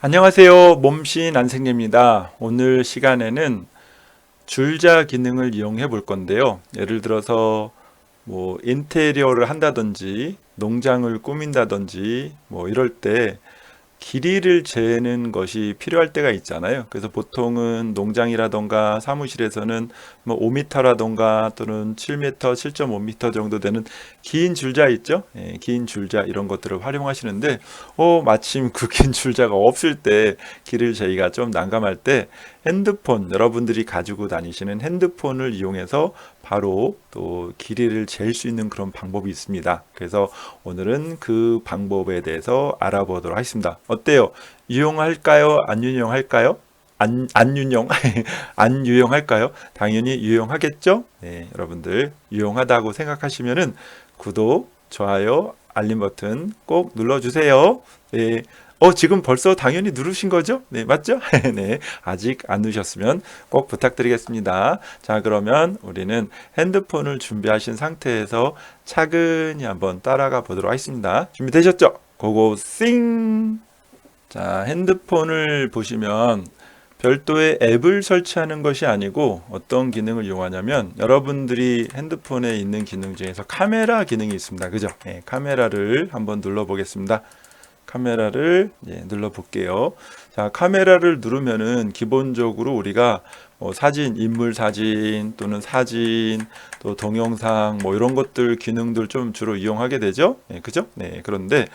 안녕하세요. 몸신 안생입니다. 오늘 시간에는 줄자 기능을 이용해 볼 건데요. 예를 들어서 뭐 인테리어를 한다든지 농장을 꾸민다든지 뭐 이럴 때 길이를 재는 것이 필요할 때가 있잖아요. 그래서 보통은 농장이라던가 사무실에서는 뭐 5m라던가 또는 7m, 7.5m 정도 되는 긴 줄자 있죠? 예, 긴 줄자 이런 것들을 활용하시는데, 어, 마침 그 긴 줄자가 없을 때 길을 재기가 좀 난감할 때 핸드폰, 여러분들이 가지고 다니시는 핸드폰을 이용해서 바로 또 길이를 잴 수 있는 그런 방법이 있습니다. 그래서 오늘은 그 방법에 대해서 알아보도록 하겠습니다. 어때요? 유용할까요? 안 유용할까요? 안, 안 유용, 안 유용할까요? 당연히 유용하겠죠? 네, 여러분들 유용하다고 생각하시면은 구독, 좋아요, 알림 버튼 꼭 눌러주세요. 네, 어, 지금 벌써 당연히 누르신 거죠? 네, 맞죠? 네, 아직 안 누르셨으면 꼭 부탁드리겠습니다. 자, 그러면 우리는 핸드폰을 준비하신 상태에서 차근히 한번 따라가 보도록 하겠습니다. 준비되셨죠? 고고 싱! 자, 핸드폰을 보시면 별도의 앱을 설치하는 것이 아니고 어떤 기능을 이용하냐면 여러분들이 핸드폰에 있는 기능 중에서 카메라 기능이 있습니다. 그죠? 네, 카메라를 한번 눌러 보겠습니다. 카메라를 예, 눌러 볼게요. 자, 카메라를 누르면은 기본적으로 우리가 뭐 사진, 인물 사진 또는 사진, 또 동영상 뭐 이런 것들 기능들 좀 주로 이용하게 되죠. 예, 그죠? 네. 그런데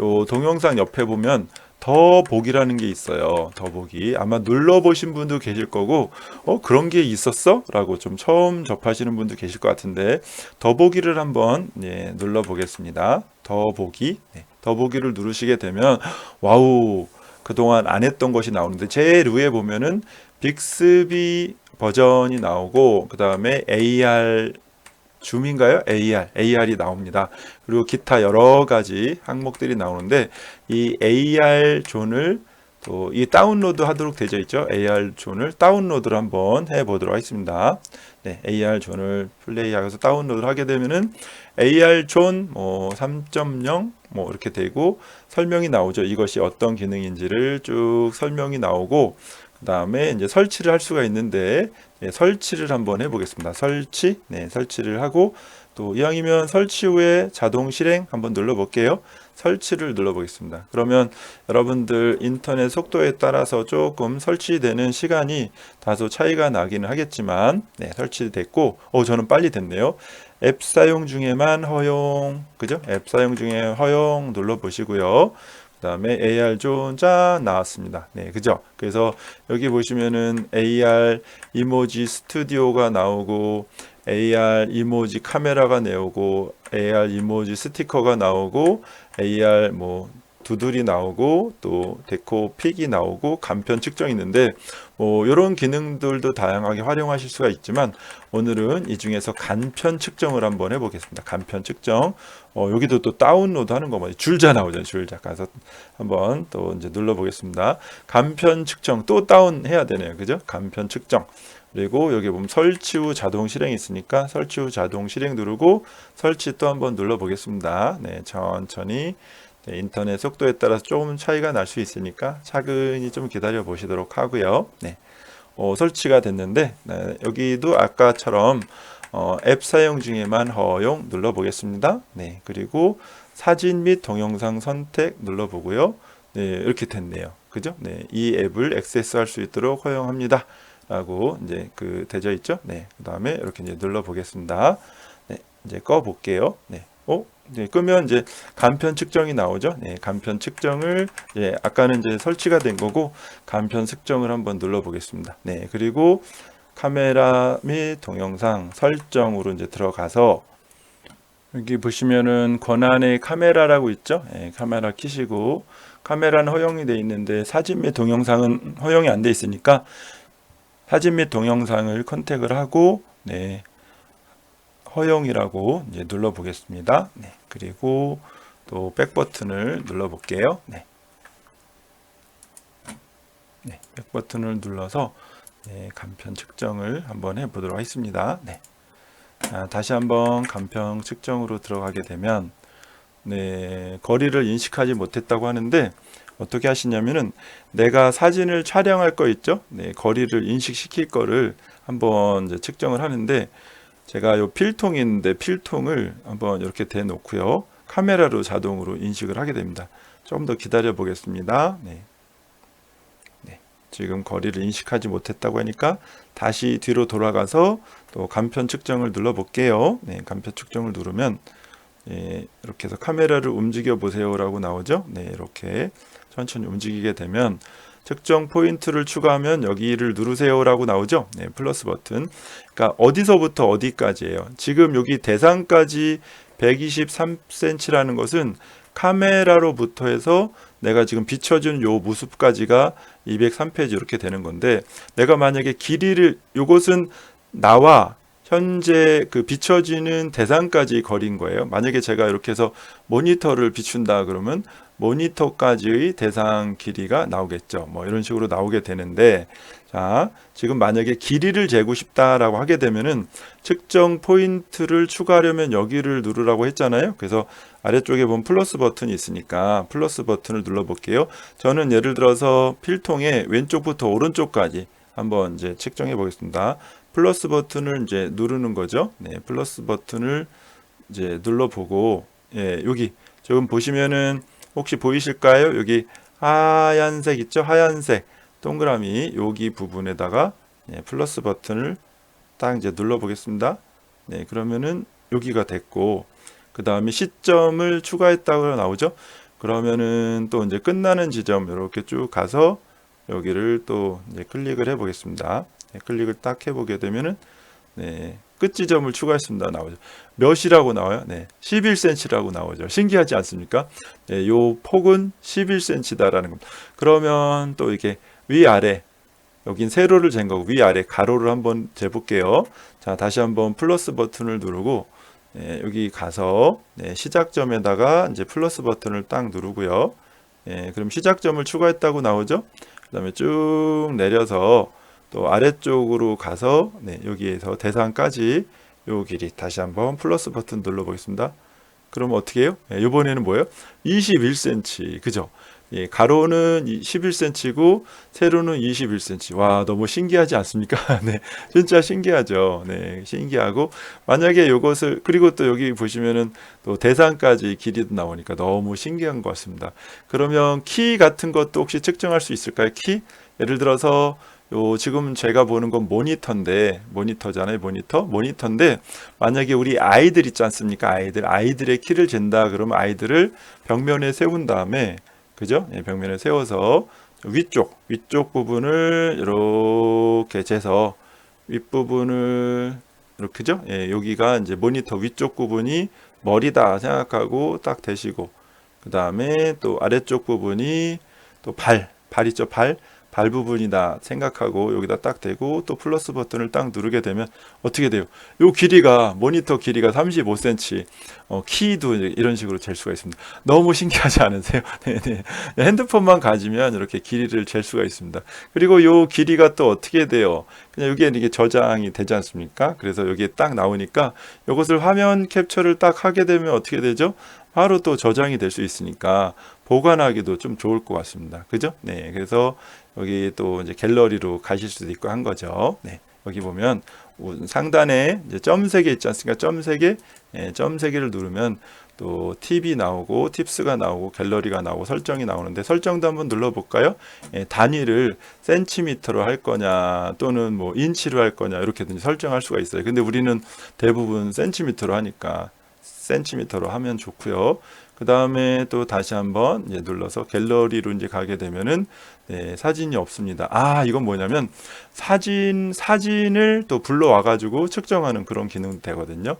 요 동영상 옆에 보면 더보기라는 게 있어요. 더보기. 아마 눌러보신 분도 계실 거고, 어, 그런 게 있었어? 라고 좀 처음 접하시는 분도 계실 것 같은데, 더보기를 한번, 예, 눌러보겠습니다. 더보기. 네. 더보기를 누르시게 되면, 와우, 그동안 안 했던 것이 나오는데, 제일 위에 보면은 빅스비 버전이 나오고, 그 다음에 AR 줌인가요? AR, AR이 나옵니다. 그리고 기타 여러 가지 항목들이 나오는데 이 AR 존을 또 이 다운로드 하도록 되어 있죠. AR 존을 다운로드를 한번 해 보도록 하겠습니다. 네, AR 존을 플레이하면서 다운로드를 하게 되면은 AR 존뭐 3.0 뭐 이렇게 되고 설명이 나오죠. 이것이 어떤 기능인지를 쭉 설명이 나오고 그 다음에 이제 설치를 할 수가 있는데 예, 설치를 한번 해 보겠습니다. 설치, 네, 설치를 하고 또 이왕이면 설치 후에 자동 실행 한번 눌러볼게요. 설치를 눌러보겠습니다. 그러면 여러분들 인터넷 속도에 따라서 조금 설치되는 시간이 다소 차이가 나기는 하겠지만 네, 설치됐고 어 저는 빨리 됐네요. 앱 사용 중에만 허용 그죠? 앱 사용 중에 허용 눌러보시고요. 그 다음에 AR 존자 나왔습니다. 네, 그죠? 그래서 여기 보시면은 AR 이모지 스튜디오가 나오고 AR 이모지 카메라가 나오고 AR 이모지 스티커가 나오고 AR 뭐 두들이 나오고 또 데코 픽이 나오고 간편 측정이 있는데 뭐 이런 기능들도 다양하게 활용하실 수가 있지만 오늘은 이 중에서 간편 측정을 한번 해보겠습니다. 간편 측정 어, 여기도 또 다운로드 하는 거뭐 줄자 나오죠 줄자 가서 한번 또 이제 눌러보겠습니다. 간편 측정 또 다운 해야 되네요. 그죠? 간편 측정 그리고 여기 보면 설치 후 자동 실행이 있으니까 설치 후 자동 실행 누르고 설치 또 한번 눌러 보겠습니다. 네, 천천히 네, 인터넷 속도에 따라서 조금 차이가 날 수 있으니까 차근히 좀 기다려 보시도록 하고요. 네. 어, 설치가 됐는데 네, 여기도 아까처럼 어, 앱 사용 중에만 허용 눌러 보겠습니다. 네. 그리고 사진 및 동영상 선택 눌러 보고요. 네, 이렇게 됐네요. 그죠? 네. 이 앱을 액세스할 수 있도록 허용합니다. 라고 이제 그 되어 있죠. 네. 그 다음에 이렇게 이제 눌러 보겠습니다. 네. 이제 꺼 볼게요. 네. 어? 네, 끄면 이제 간편 측정이 나오죠. 네, 간편 측정을 예, 아까는 이제 설치가 된 거고 간편 측정을 한번 눌러 보겠습니다. 네, 그리고 카메라 및 동영상 설정으로 이제 들어가서 여기 보시면은 권한의 카메라라고 있죠. 예, 카메라 키시고 카메라는 허용이 돼 있는데 사진 및 동영상은 허용이 안 돼 있으니까 사진 및 동영상을 컨택을 하고 네, 허용이라고 이제 눌러 보겠습니다. 네, 그리고 또 백 버튼을 눌러 볼게요. 네. 네, 백 버튼을 눌러서 네, 간편 측정을 한번 해 보도록 하겠습니다. 네. 자, 다시 한번 간편 측정으로 들어가게 되면 네, 거리를 인식하지 못했다고 하는데 어떻게 하시냐면은 내가 사진을 촬영할 거 있죠? 네, 거리를 인식시킬 거를 한번 측정을 하는데 제가 요 필통이 있는데 필통을 한번 이렇게 대 놓고요. 카메라로 자동으로 인식을 하게 됩니다. 조금 더 기다려 보겠습니다. 네. 네. 지금 거리를 인식하지 못했다고 하니까 다시 뒤로 돌아가서 또 간편 측정을 눌러 볼게요. 네, 간편 측정을 누르면 예, 이렇게 해서 카메라를 움직여 보세요라고 나오죠. 네, 이렇게 천천히 움직이게 되면 측정 포인트를 추가하면 여기를 누르세요라고 나오죠. 네, 플러스 버튼. 그러니까 어디서부터 어디까지예요. 지금 여기 대상까지 123cm라는 것은 카메라로부터 해서 내가 지금 비춰준 요 모습까지가 203페이지 이렇게 되는 건데 내가 만약에 길이를 요것은 나와 현재 그 비춰지는 대상까지 거리인 거예요. 만약에 제가 이렇게 해서 모니터를 비춘다 그러면 모니터까지의 대상 길이가 나오겠죠. 뭐 이런 식으로 나오게 되는데 자, 지금 만약에 길이를 재고 싶다라고 하게 되면은 측정 포인트를 추가하려면 여기를 누르라고 했잖아요. 그래서 아래쪽에 보면 플러스 버튼이 있으니까 플러스 버튼을 눌러 볼게요. 저는 예를 들어서 필통의 왼쪽부터 오른쪽까지 한번 이제 측정해 보겠습니다. 플러스 버튼을 이제 누르는 거죠. 네, 플러스 버튼을 이제 눌러보고 예, 여기 지금 보시면은 혹시 보이실까요? 여기 하얀색 있죠? 하얀색 동그라미 여기 부분에다가 예, 플러스 버튼을 딱 이제 눌러 보겠습니다. 네, 그러면은 여기가 됐고 그 다음에 시점을 추가했다고 나오죠. 그러면은 또 이제 끝나는 지점 이렇게 쭉 가서 여기를 또 이제 클릭을 해 보겠습니다. 네, 클릭을 딱 해보게 되면은 네, 끝 지점을 추가했습니다. 나오죠. 몇이라고 나와요? 네, 11cm라고 나오죠. 신기하지 않습니까? 네, 요 폭은 11cm다라는 겁니다. 그러면 또 이렇게 위아래 여긴 세로를 잰 거고 위아래 가로를 한번 재볼게요. 자, 다시 한번 플러스 버튼을 누르고 네, 여기 가서 네, 시작점에다가 이제 플러스 버튼을 딱 누르고요. 네, 그럼 시작점을 추가했다고 나오죠. 그 다음에 쭉 내려서 또 아래쪽으로 가서 네, 여기에서 대상까지 요 길이 다시 한번 플러스 버튼 눌러 보겠습니다. 그럼 어떻게 해요? 네, 이번에는 뭐예요? 21cm. 그죠? 예, 가로는 11cm고 세로는 21cm. 와, 너무 신기하지 않습니까? 네. 진짜 신기하죠. 네. 신기하고 만약에 이것을 그리고 또 여기 보시면은 또 대상까지 길이도 나오니까 너무 신기한 것 같습니다. 그러면 키 같은 것도 혹시 측정할 수 있을까요? 키? 예를 들어서 요 지금 제가 보는 건 모니터인데 모니터잖아요 모니터? 모니터인데 만약에 우리 아이들 있지 않습니까? 아이들 아이들의 키를 잰다 그러면 아이들을 벽면에 세운 다음에 그죠? 예, 벽면에 세워서 위쪽 위쪽 부분을 이렇게 재서 윗부분을 이렇게죠? 예, 여기가 이제 모니터 위쪽 부분이 머리다 생각하고 딱 대시고 그 다음에 또 아래쪽 부분이 또 발 발 있죠 발 발 부분이다 생각하고 여기다 딱 대고 또 플러스 버튼을 딱 누르게 되면 어떻게 돼요? 요 길이가 모니터 길이가 35cm 어, 키도 이런 식으로 잴 수가 있습니다. 너무 신기하지 않으세요? 네네. 핸드폰만 가지면 이렇게 길이를 잴 수가 있습니다. 그리고 요 길이가 또 어떻게 돼요? 그냥 여기에 이게 저장이 되지 않습니까? 그래서 여기에 딱 나오니까 이것을 화면 캡처를 딱 하게 되면 어떻게 되죠? 바로 또 저장이 될 수 있으니까 보관하기도 좀 좋을 것 같습니다. 그죠? 네. 그래서 여기 또 이제 갤러리로 가실 수도 있고 한 거죠. 네. 여기 보면 상단에 점세개 있지 않습니까? 점세 개, 예, 점세 개를 누르면 또 팁이 나오고 팁스가 나오고 갤러리가 나오고 설정이 나오는데 설정도 한번 눌러볼까요? 예, 단위를 센티미터로 할 거냐 또는 뭐 인치로 할 거냐 이렇게 설정할 수가 있어요. 근데 우리는 대부분 센티미터로 하니까 센티미터로 하면 좋고요. 그 다음에 또 다시 한번 이제 눌러서 갤러리로 이제 가게 되면은 네, 사진이 없습니다. 아, 이건 뭐냐면 사진 사진을 또 불러와 가지고 측정하는 그런 기능 되거든요.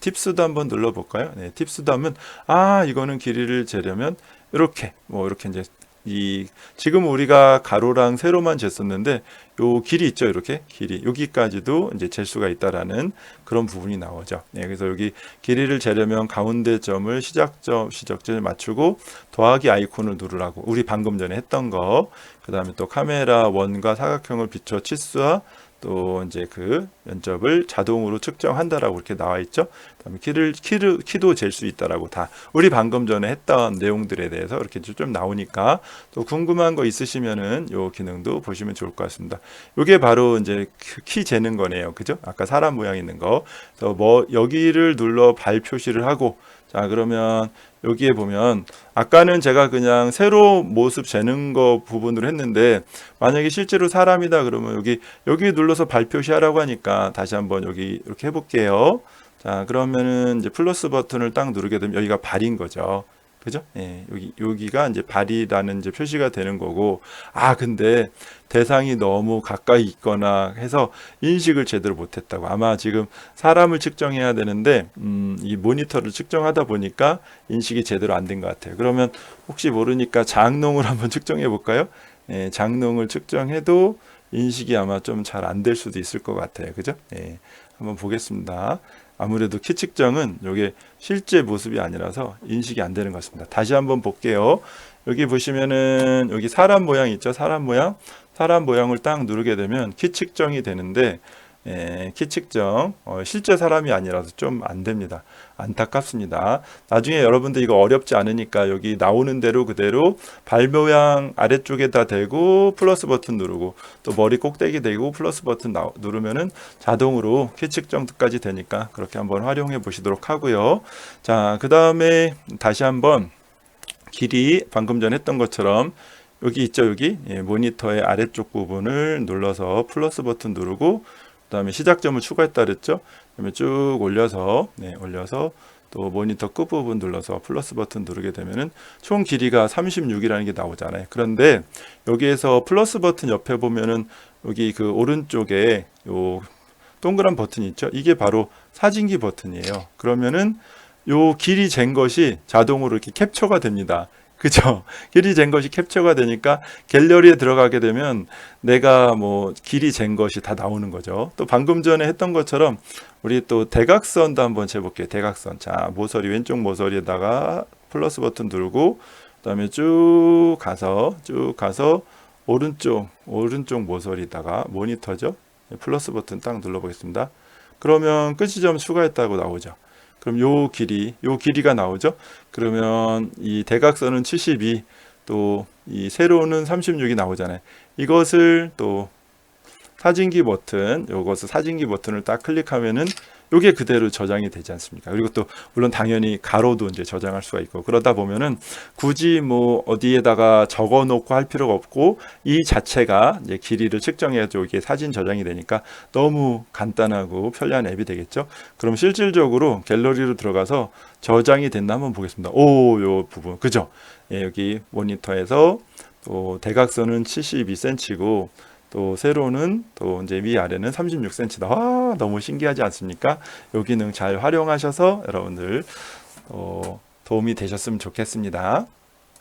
팁스도 한번 눌러 볼까요? 네, 팁스도 하면 아, 이거는 길이를 재려면 이렇게 뭐 이렇게 이제 이 지금 우리가 가로랑 세로만 쟀었는데 요 길이 있죠 이렇게? 길이. 여기까지도 이제 잴 수가 있다라는 그런 부분이 나오죠. 네, 그래서 여기 길이를 재려면 가운데 점을 시작점 시작점에 맞추고 더하기 아이콘을 누르라고 우리 방금 전에 했던 거 그 다음에 또 카메라 원과 사각형을 비춰 치수와 또또 이제 그 면접을 자동으로 측정한다라고 이렇게 나와 있죠. 그다음에 키를 키를 키도 잴 수 있다라고 다 우리 방금 전에 했던 내용들에 대해서 이렇게 좀 나오니까 또 궁금한 거 있으시면은 요 기능도 보시면 좋을 것 같습니다. 요게 바로 이제 그키 재는 거네요. 그죠? 아까 사람 모양 있는 거. 그래서 뭐 여기를 눌러 발 표시를 하고 자 그러면 여기에 보면 아까는 제가 그냥 세로 모습 재는 거 부분으로 했는데 만약에 실제로 사람이다 그러면 여기 여기 눌러서 발 표시 하라고 하니까 다시 한번 여기 이렇게 해볼게요. 자 그러면은 이제 플러스 버튼을 딱 누르게 되면 여기가 발인 거죠. 그죠? 예, 여기 여기가 이제 발이라는 이제 표시가 되는 거고 아 근데 대상이 너무 가까이 있거나 해서 인식을 제대로 못했다고 아마 지금 사람을 측정해야 되는데 음, 이 모니터를 측정하다 보니까 인식이 제대로 안 된 것 같아요. 그러면 혹시 모르니까 장농을 한번 측정해 볼까요? 예, 장농을 측정해도 인식이 아마 좀 잘 안 될 수도 있을 것 같아요. 그죠? 예, 한번 보겠습니다. 아무래도 키 측정은 이게 실제 모습이 아니라서 인식이 안 되는 것 같습니다. 다시 한번 볼게요. 여기 보시면은 여기 사람 모양 있죠? 사람 모양. 사람 모양을 딱 누르게 되면 키 측정이 되는데 예, 키 측정 어, 실제 사람이 아니라서 좀 안 됩니다. 안타깝습니다. 나중에 여러분들 이거 어렵지 않으니까 여기 나오는 대로 그대로 발 모양 아래쪽에다 대고 플러스 버튼 누르고 또 머리 꼭대기 대고 플러스 버튼 나, 누르면은 자동으로 키 측정까지 되니까 그렇게 한번 활용해 보시도록 하고요. 자, 그 다음에 다시 한번 길이 방금 전 했던 것처럼 여기 있죠 여기 예, 모니터의 아래쪽 부분을 눌러서 플러스 버튼 누르고 그다음에 시작점을 추가했다 그랬죠? 그다음에 쭉 올려서 네, 올려서 또 모니터 끝 부분 눌러서 플러스 버튼 누르게 되면은 총 길이가 36이라는 게 나오잖아요. 그런데 여기에서 플러스 버튼 옆에 보면은 여기 그 오른쪽에 요 동그란 버튼이 있죠? 이게 바로 사진기 버튼이에요. 그러면은 요 길이 잰 것이 자동으로 이렇게 캡처가 됩니다. 그죠? 길이 잰 것이 캡처가 되니까 갤러리에 들어가게 되면 내가 뭐 길이 잰 것이 다 나오는 거죠. 또 방금 전에 했던 것처럼 우리 또 대각선도 한번 재볼게요. 대각선. 자, 모서리 왼쪽 모서리에다가 플러스 버튼 누르고 그 다음에 쭉 가서 쭉 가서 오른쪽 오른쪽 모서리다가 모니터죠. 플러스 버튼 딱 눌러보겠습니다. 그러면 끝 지점 추가했다고 나오죠. 그럼 요 길이, 요 길이가 나오죠. 그러면 이 대각선은 72, 또 이 세로는 36이 나오잖아요. 이것을 또 사진기 버튼, 요것을 사진기 버튼을 딱 클릭하면은 요게 그대로 저장이 되지 않습니까? 그리고 또 물론 당연히 가로도 이제 저장할 수가 있고 그러다 보면은 굳이 뭐 어디에다가 적어 놓고 할 필요가 없고 이 자체가 이제 길이를 측정해서 이게 사진 저장이 되니까 너무 간단하고 편리한 앱이 되겠죠. 그럼 실질적으로 갤러리로 들어가서 저장이 됐나 한번 보겠습니다. 오, 요 부분. 그죠? 예, 여기 모니터에서 또 대각선은 72cm고 또 세로는 또 이제 위아래는 36cm다. 아, 너무 신기하지 않습니까? 요 기능 잘 활용하셔서 여러분들 어, 도움이 되셨으면 좋겠습니다.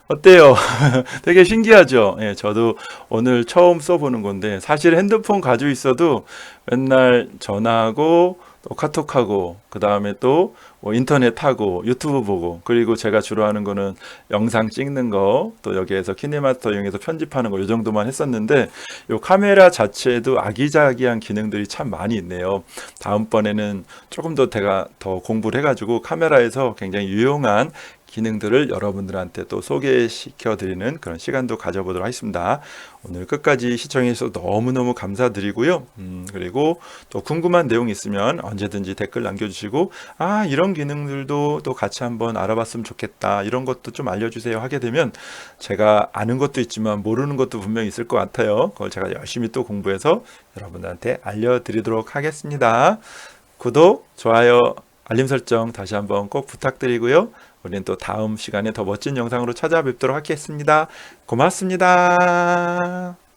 어때요? 되게 신기하죠? 예, 저도 오늘 처음 써보는 건데, 사실 핸드폰 가지고 있어도 맨날 전화하고, 또 카톡하고, 그 다음에 또 뭐 인터넷 하고, 유튜브 보고, 그리고 제가 주로 하는 거는 영상 찍는 거, 또 여기에서 키네마스터 이용해서 편집하는 거, 이 정도만 했었는데, 요 카메라 자체에도 아기자기한 기능들이 참 많이 있네요. 다음번에는 조금 더 제가 더 공부를 해가지고 카메라에서 굉장히 유용한 기능들을 여러분들한테 또 소개시켜 드리는 그런 시간도 가져보도록 하겠습니다. 오늘 끝까지 시청해 주셔서 너무너무 감사드리고요. 음, 그리고 또 궁금한 내용 있으면 언제든지 댓글 남겨주시고, 아, 이런 기능들도 또 같이 한번 알아봤으면 좋겠다. 이런 것도 좀 알려주세요. 하게 되면 제가 아는 것도 있지만 모르는 것도 분명히 있을 것 같아요. 그걸 제가 열심히 또 공부해서 여러분들한테 알려드리도록 하겠습니다. 구독, 좋아요, 알림 설정 다시 한번 꼭 부탁드리고요. 우리는 또 다음 시간에 더 멋진 영상으로 찾아뵙도록 하겠습니다. 고맙습니다.